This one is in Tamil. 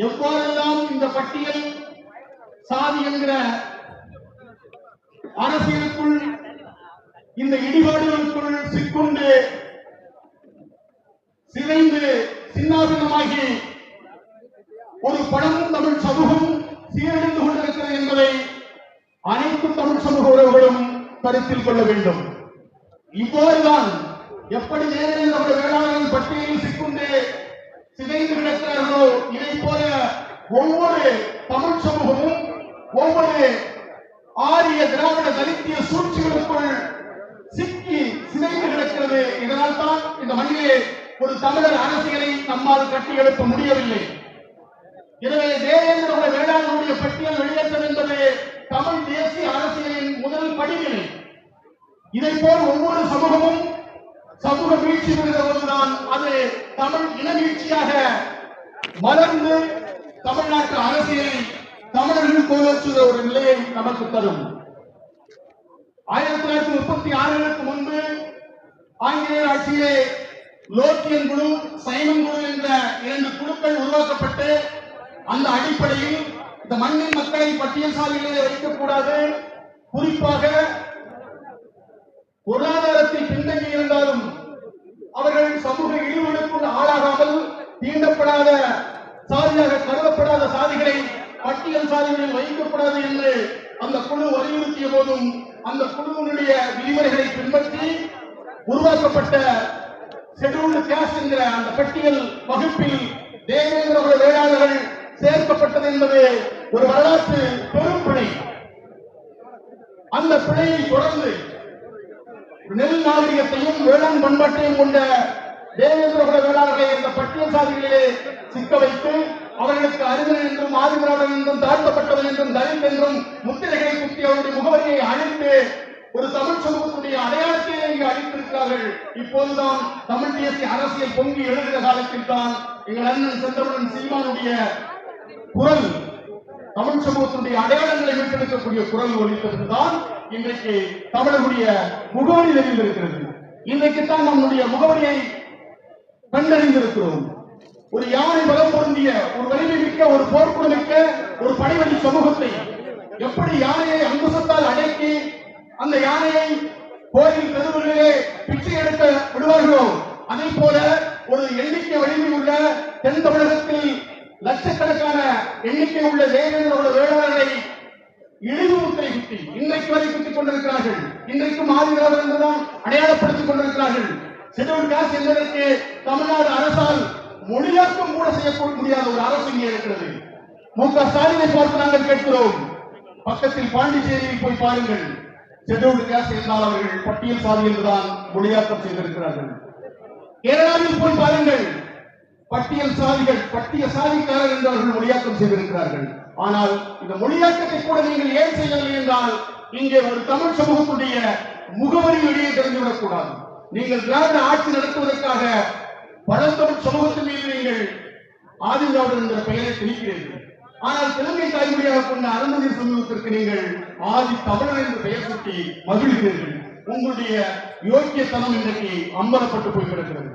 எவ்வாறெல்லாம் இந்த பட்டியல் சாதி என்கிற அரசியலுக்குள் இந்த இடிபாடுகளுக்குள் சிக்குண்டு சிதைந்து சின்னாபின்னமாகி ஒரு படம் தமிழ் சமூகம் சீரழிந்து கொண்டிருக்கிறது என்பதை அனைத்து தமிழ் சமூக உறவுகளும் கருத்தில் கொள்ள வேண்டும். இவ்வாறுதான் எப்படி நேரில் நம்முடைய வேளாண்மை பட்டியலில் சிக்குண்டு சிதைந்து கிடக்கிறார்களோ இதை போல ஒவ்வொரு தமிழ் சமூகமும் ஒவ்வொரு ஆரிய திராவிட தலித்திய சூழ்ச்சிகளுக்குள் சிக்கி சிதைந்து கிடக்கிறது. இதனால் தான் இந்த மண்ணிலே ஒரு தமிழர் அரசியலை நம்மால் கட்டி எழுப்ப முடியவில்லை. எனவே தேவேந்திர வேளாண்மையுடைய பட்டியல் வெளியேற்றம் என்பது தமிழ் தேசிய அரசியலின் முதல் படிநிலை. இதை போல் ஒவ்வொரு சமூக வீழ்ச்சி பெறுகிற போதுதான் அது தமிழ் இன வீழ்ச்சியாக மலர்ந்து தமிழ்நாட்டு அரசியலை தமிழர்கள் கோலச்சுகிற ஒரு நிலையை நமக்கு தரும். ஆயிரத்தி தொள்ளாயிரத்தி முப்பத்தி ஆறுகளுக்கு முன்பு ஆங்கிலேயர் ஆட்சியிலே லோக்கியன் குழு சைமன் குழு என்ற இரண்டு குழுக்கள் உருவாக்கப்பட்டு அந்த அடிப்படையில் இந்த மண்ணின் மக்களை பட்டியல் சாலைகளிலே வைக்கக்கூடாது. குறிப்பாக பொருளாதாரத்தில் பின்தங்கி இருந்தாலும் சமூக இழிவுகளுக்குள் ஆளாகாமல் தீண்டப்படாத சாதியாக கருதப்படாத சாதிகளை பட்டியல் சாதிகளில் வைக்கப்படாது என்று அந்த குழு வலியுறுத்திய போதும் அந்த குழுவினுடைய விதிமுறைகளை பின்பற்றி உருவாக்கப்பட்ட ஷெட்யூல்டு கேஸ்ட் என்கிற அந்த பட்டியல் வகுப்பில் தேவேந்திர குல வேளாளர்கள் சேர்க்கப்பட்டது என்பது ஒரு வரலாற்று பெரும் பிழை. அந்த பிழையை தொடர்ந்து நெல் நாகரிகத்தையும் வேளாண் பண்பாட்டையும் கொண்ட தேவேந்திர குல வேளாளர்களை இந்த பட்டியல் சாதிகளிலே சிக்க வைத்து அவர்களுக்கு அறிஞர் என்றும் ஆதிதிராவிடன் என்றும் தாழ்த்தப்பட்டவன் என்றும் தலித் என்றும் முத்திரைகளை குத்தி அவருடைய முகவரியை அழித்து ஒரு தமிழ் சமூகத்துடைய அடையாளத்தை இங்கு அளித்திருக்கிறார்கள். இப்போதுதான் தமிழ் தேசிய அரசியல் பொங்கி எழுகிற காலத்தில் தான் எங்கள் அண்ணன் செந்தமிழன் சீமானுடைய குரல் தமிழ் சமூகத்தினுடைய அடையாளங்களை மீட்டெடுக்கக்கூடிய குரல் ஒலித்ததுதான் இன்றைக்கு தமிழர்களுடைய முகவரி தெரிந்திருக்கிறது. இன்றைக்கு தான் நம்முடைய முகவரியை கண்டறிந்திருக்கிறோம். ஒரு யானை பலம் பொருந்திய ஒரு வலிமை மிக்க ஒரு போர்க்குழுமிக்க ஒரு படைவழி சமூகத்தை எப்படி யானையை அங்குசத்தால் அடக்கி அந்த யானையை கோயில் தெருவுகளிலே பிச்சை எடுக்க விடுவார்களோ? அதே போல ஒரு எண்ணிக்கை வலிமை உள்ள தென் தமிழகத்தில் லட்சக்கணக்கான எண்ணிக்கை உள்ள தேவேந்திரோட வேளாளர்களை இழிவு முத்திரை குத்தி இன்றைக்கு வரை குத்திக் கொண்டிருக்கிறார்கள். இன்றைக்கும் ஆதிதிராவிடர் என்றுதான் அடையாளப்படுத்திக் கொண்டிருக்கிறார்கள். ஷெட்யூல் காசு என்பதற்கு தமிழ்நாடு அரசால் மொழியாக்கம் கூட செய்யக்கூட முடியாத ஒரு அரசு இங்கே இருக்கிறது. மு க ஸ்டாலினை பார்த்து நாங்கள் கேட்கிறோம். பக்கத்தில் பாண்டிச்சேரியில் போய் பாருங்கள். ஷெட்யூல்டு காஸ்ட் என்றால் அவர்கள் பட்டியல் சாதி என்றுதான் மொழியாக்கம் செய்திருக்கிறார்கள். கேரளாவில் போய் பாருங்கள். பட்டியல் சாதிகள் பட்டிய சாதிக்காரர் என்று அவர்கள் மொழியாக்கம் செய்திருக்கிறார்கள். ஆனால் இந்த மொழியாக்கத்தை கூட நீங்கள் ஏன் செய்யவில்லை என்றால் இங்கே ஒரு தமிழ் சமூகத்துடைய முகவரி வெளியே தெரிந்துவிடக் கூடாது. நீங்கள் திராவிட ஆட்சி நடத்துவதற்காக பழந்தமிழ் சமூகத்தின் மீது நீங்கள் ஆதிதிராவிடர் என்ற பெயரை திணிக்கிறீர்கள் ஆனால் தெலுங்கை தாய்மொழியாக கொண்ட அருந்ததி சமூகத்திற்கு நீங்கள் ஆதி தமிழர் என்று பெயர் சுட்டி மகிழ்கிறீர்கள். உங்களுடைய யோக்கியத்தனம் இன்றைக்கு அம்பலப்பட்டு போய் கிடக்கிறது.